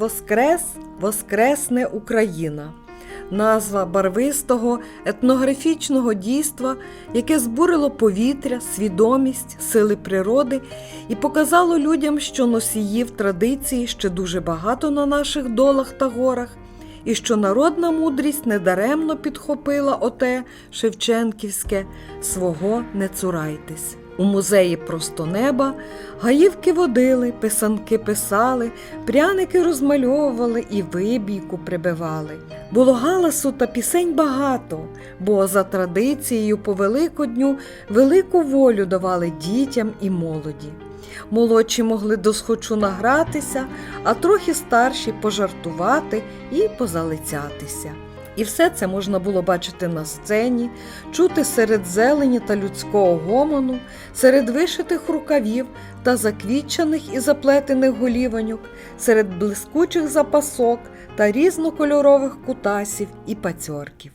Воскрес, Воскресне Україна. Назва барвистого етнографічного дійства, яке збурило повітря, свідомість, сили природи і показало людям, що носіїв традиції ще дуже багато на наших долах та горах, і що народна мудрість недаремно підхопила оте Шевченківське свого не цурайтесь. У музеї просто неба гаївки водили, писанки писали, пряники розмальовували і вибійку прибивали. Було галасу та пісень багато, бо за традицією по Великодню велику волю давали дітям і молоді. Молодші могли досхочу награтися, а трохи старші пожартувати і позалицятися. І все це можна було бачити на сцені, чути серед зелені та людського гомону, серед вишитих рукавів та заквітчених і заплетених голівоньок, серед блискучих запасок та різнокольорових кутасів і пацьорків.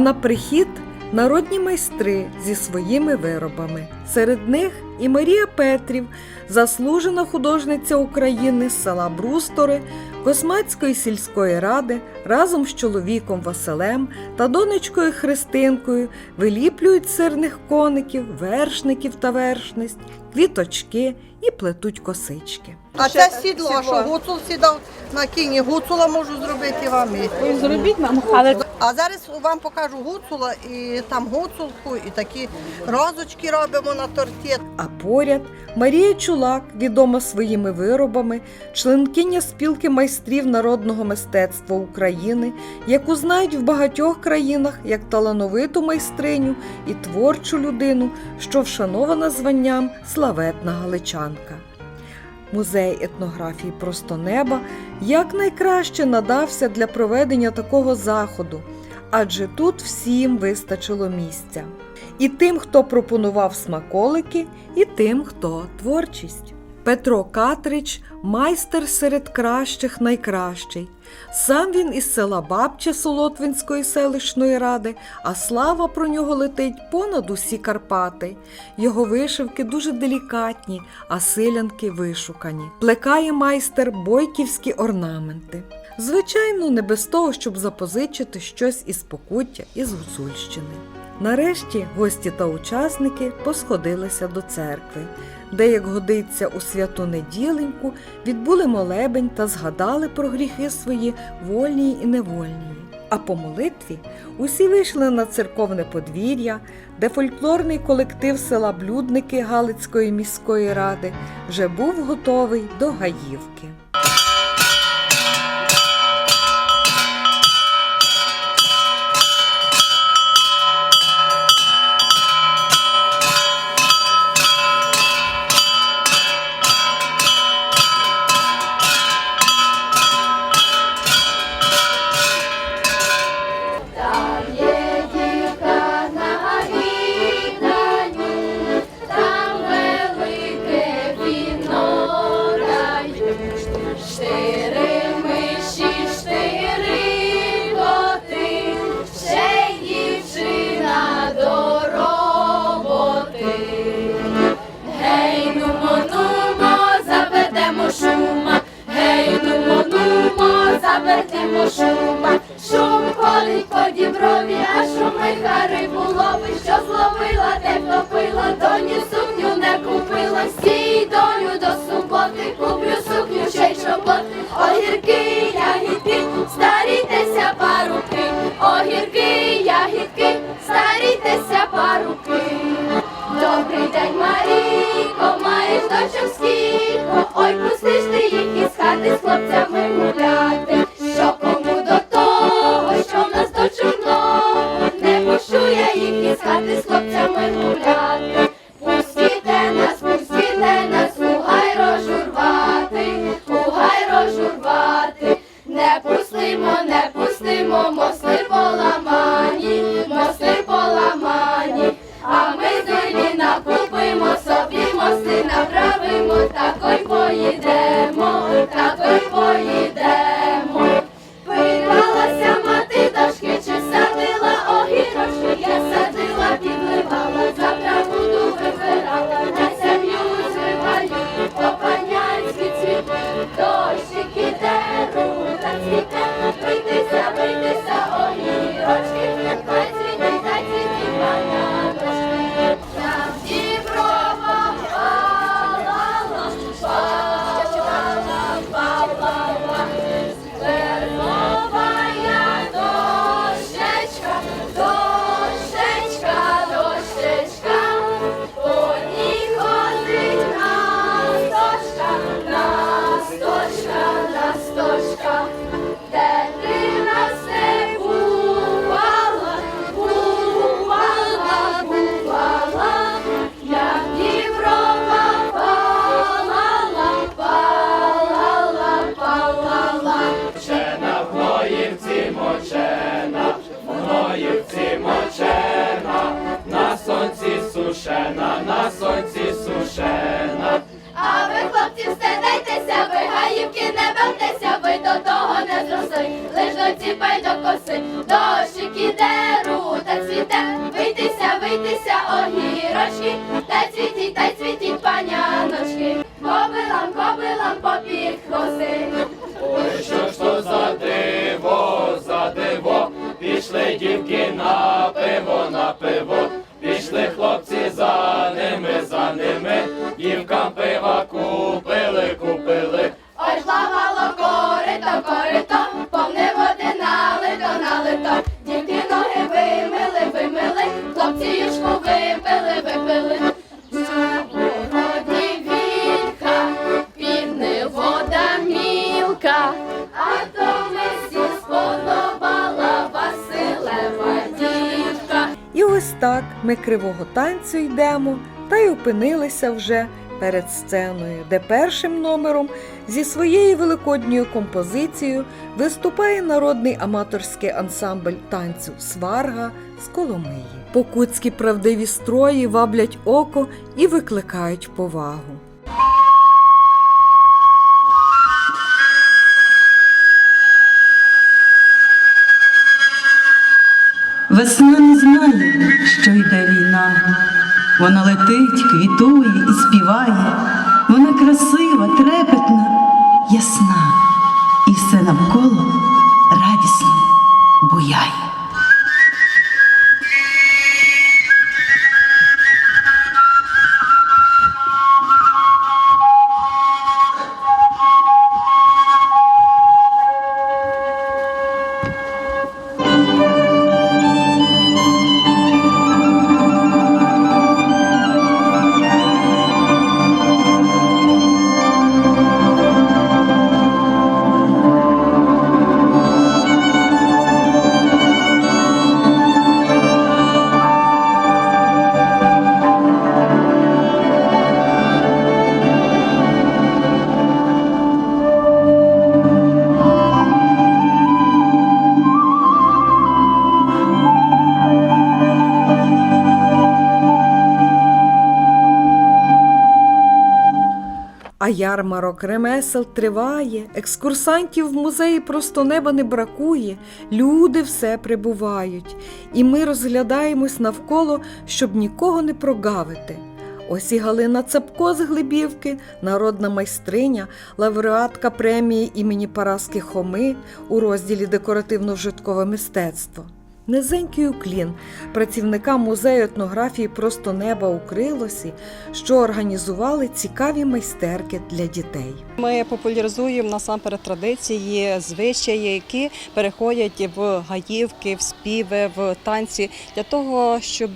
А на прихід народні майстри зі своїми виробами. Серед них і Марія Петрів, заслужена художниця України з села Брустори, Космацької сільської ради, разом з чоловіком Василем та донечкою Христинкою виліплюють сирних коників, вершників та вершниць, квіточки і плетуть косички. А це сідло, що гуцул сідав на кіні, гуцула можу зробити вам. і- Зробіть нам, але А зараз вам покажу гуцула і там гуцулку, і такі розочки робимо на торті. А поряд Марія Чулак, відома своїми виробами, членкиня спілки майстрів народного мистецтва України, яку знають в багатьох країнах як талановиту майстриню і творчу людину, що вшанована званням славетна галичанка. Музей етнографії Просто неба якнайкраще надався для проведення такого заходу, адже тут всім вистачило місця. І тим, хто пропонував смаколики, і тим, хто творчість. Петро Катрич майстер серед кращих найкращий. Сам він із села Бабча Солотвинської селищної ради, а слава про нього летить понад усі Карпати. Його вишивки дуже делікатні, а силянки вишукані. Плекає майстер бойківські орнаменти. Звичайно, не без того, щоб запозичити щось із Покуття із Гуцульщини. Нарешті гості та учасники посходилися до церкви, де, як годиться у святу неділеньку, відбули молебень та згадали про гріхи свої вольні і невольні. А по молитві усі вийшли на церковне подвір'я, де фольклорний колектив села Блюдники Галицької міської ради вже був готовий до гаївки. Touch your ми кривого танцю йдемо та й опинилися вже перед сценою, де першим номером зі своєю великодньою композицією виступає народний аматорський ансамбль танцю Сварга з Коломиї. Покутські правдиві строї ваблять око і викликають повагу. Весна не знає, що йде війна. Вона летить, квітує і співає. Вона красива, трепетна, ясна, і все навколо А ярмарок ремесел триває, екскурсантів в музеї просто неба не бракує, люди все прибувають, і ми розглядаємось навколо, щоб нікого не прогавити. Ось і Галина Цепко з Глибівки, народна майстриня, лауреатка премії імені Параски Хоми у розділі декоративно-вжиткове мистецтво. Низенький уклін працівникам музею етнографії Просто неба у Крилосі, що організували цікаві майстерки для дітей. Ми популяризуємо насамперед традиції, звичаї, які переходять в гаївки, в співи, в танці для того, щоб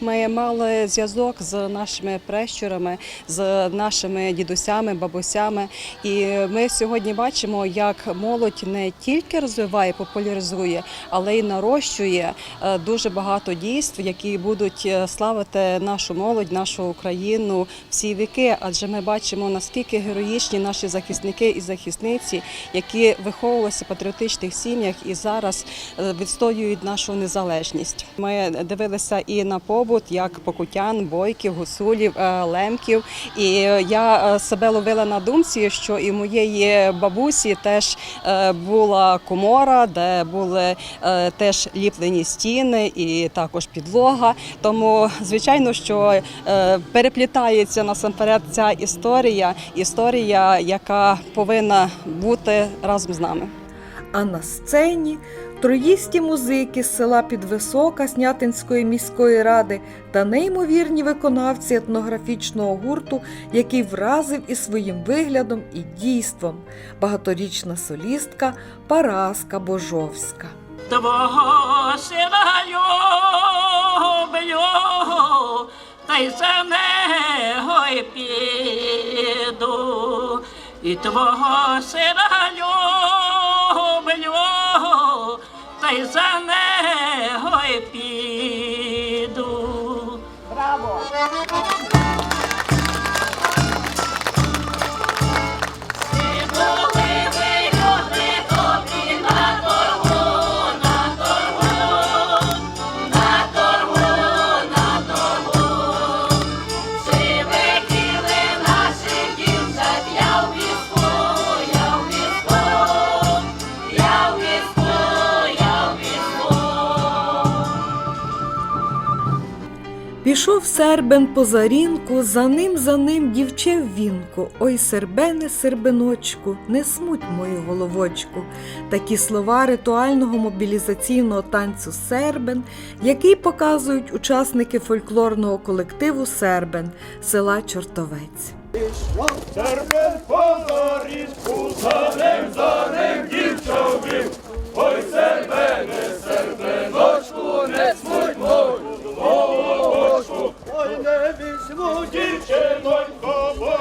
ми мали зв'язок з нашими прещурами, з нашими дідусями, бабусями. І ми сьогодні бачимо, як молодь не тільки розвиває, популяризує, але й нарощує планує е, дуже багато дійств, які будуть е, славити нашу молодь, нашу Україну всі віки. Адже ми бачимо наскільки героїчні наші захисники і захисниці, які виховувалися в патріотичних сім'ях і зараз е, відстоюють нашу незалежність. Ми дивилися і на побут, як покутян, бойків, гусулів, лемків. І я себе ловила на думці, що і в моєї бабусі теж була комора, де були теж ліплені стіни і також підлога. Тому, звичайно, що е, переплітається насамперед ця історія, історія, яка повинна бути разом з нами. А на сцені троїсті музики з села Підвисока Снятинської міської ради та неймовірні виконавці етнографічного гурту, який вразив і своїм виглядом і дійством багаторічна солістка Параска Божовська. Твого сина люблю, та й за нього й піду. І твого сина люблю, сербен по зарінку, за ним, за ним дівче вінку. Ой, сербене, сербиночку, не смуть мою головочку. Такі слова ритуального мобілізаційного танцю Сербен, який показують учасники фольклорного колективу Сербен села Чортовець. Сербен по зарічку, за ним, за ним дівчовів. Ой, сербене, сербеночку, не смуть мою головочку. Ой, не візьму дівчинонько, бо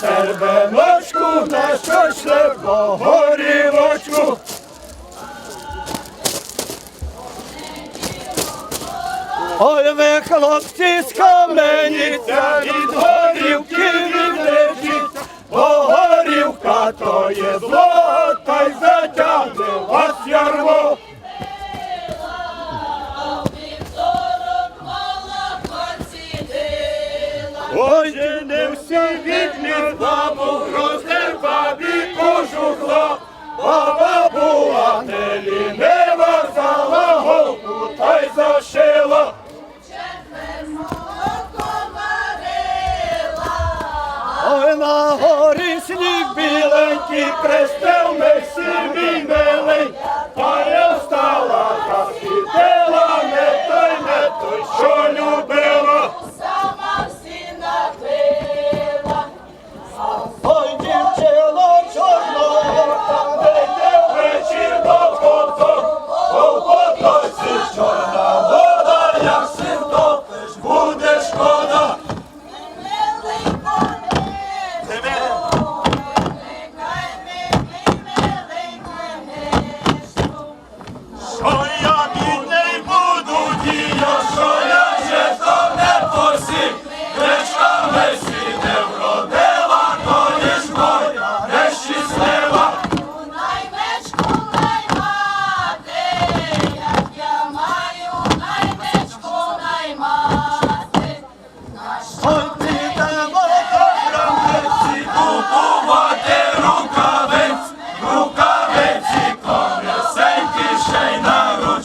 сербеночку, на що йшли по горівочку. Ой, ви, хлопці, скаменіться від горівки відлежіть, бо горівка то є зло, та й затягне вас ярмо. Біленький, крестив ми сім'ї милий,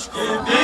Aşkı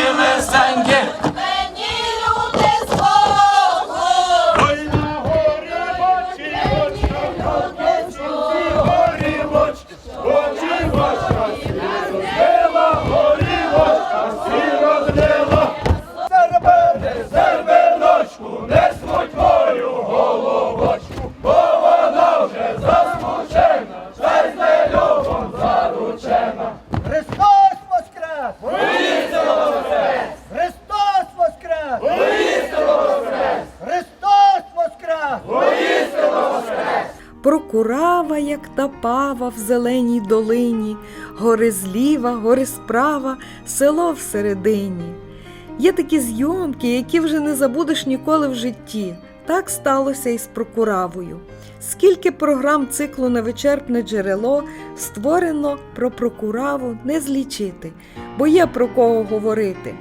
Потапава в зеленій долині, гори зліва, гори справа, село всередині. Є такі зйомки, які вже не забудеш ніколи в житті. Так сталося і з прокуравою. Скільки програм циклу на «Невичерпне джерело створено про прокураву не злічити, бо є про кого говорити.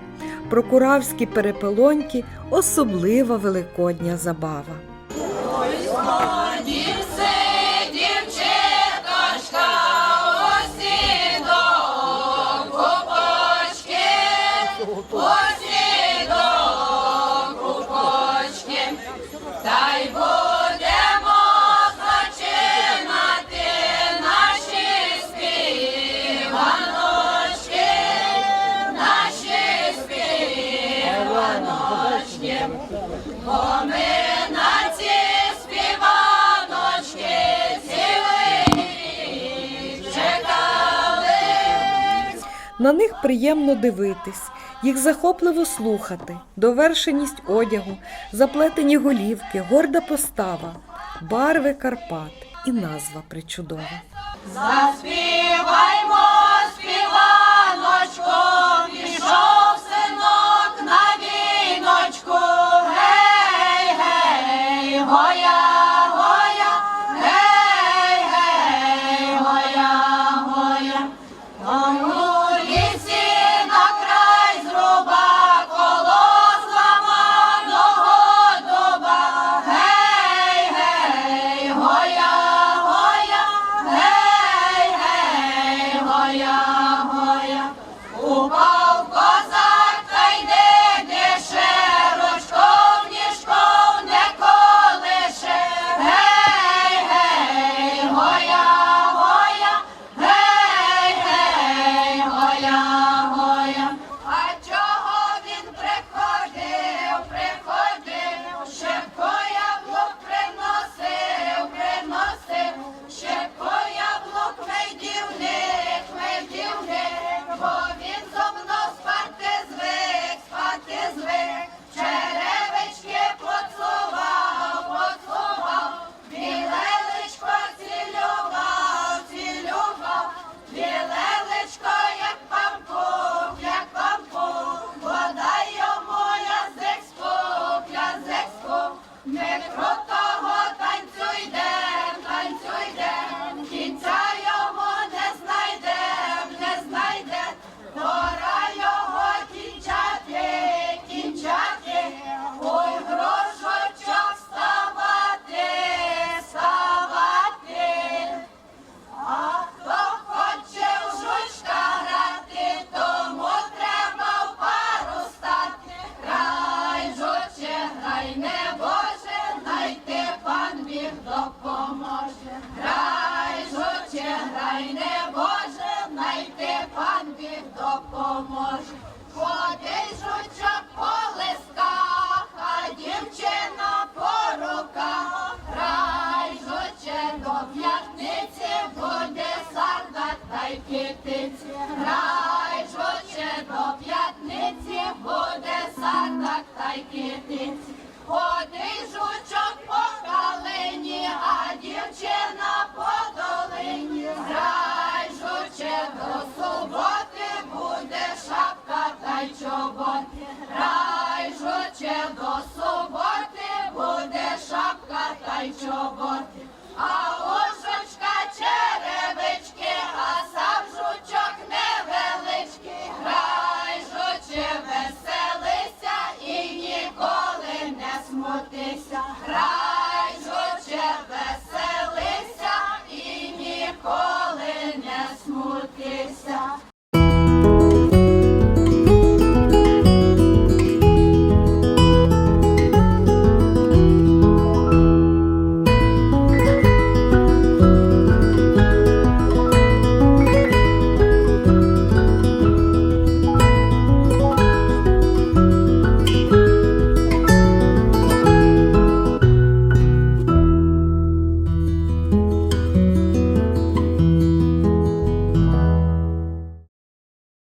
Прокуравські перепелоньки особлива великодня забава. На них приємно дивитись, їх захопливо слухати, довершеність одягу, заплетені голівки, горда постава, барви Карпат і назва причудова. Заспіваймо!